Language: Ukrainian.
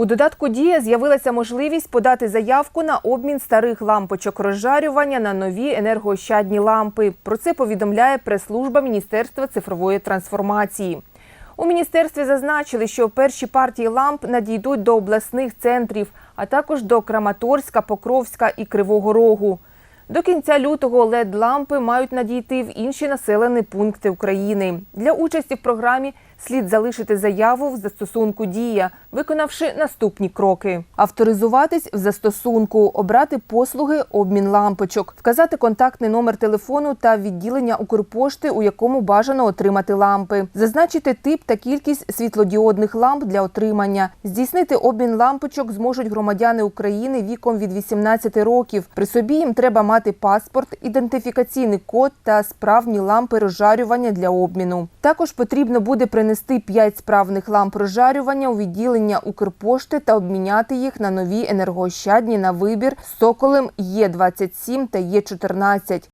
У додатку Дія з'явилася можливість подати заявку на обмін старих лампочок розжарювання на нові енергоощадні лампи. Про це повідомляє прес-служба Міністерства цифрової трансформації. У міністерстві зазначили, що перші партії ламп надійдуть до обласних центрів, а також до Краматорська, Покровська і Кривого Рогу. До кінця лютого led лампи мають надійти в інші населені пункти України. Для участі в програмі слід залишити заяву в застосунку Дія, виконавши наступні кроки: авторизуватись в застосунку, обрати послуги обмін лампочок, вказати контактний номер телефону та відділення Укрпошти, у якому бажано отримати лампи, зазначити тип та кількість світлодіодних ламп для отримання, здійснити обмін лампочок зможуть громадяни України віком від 18 років. При собі їм треба мати паспорт, ідентифікаційний код та справні лампи розжарювання для обміну. Також потрібно буде принести 5 справних ламп розжарювання у відділення Укрпошти та обміняти їх на нові енергоощадні на вибір з соколем Є27 та Є14.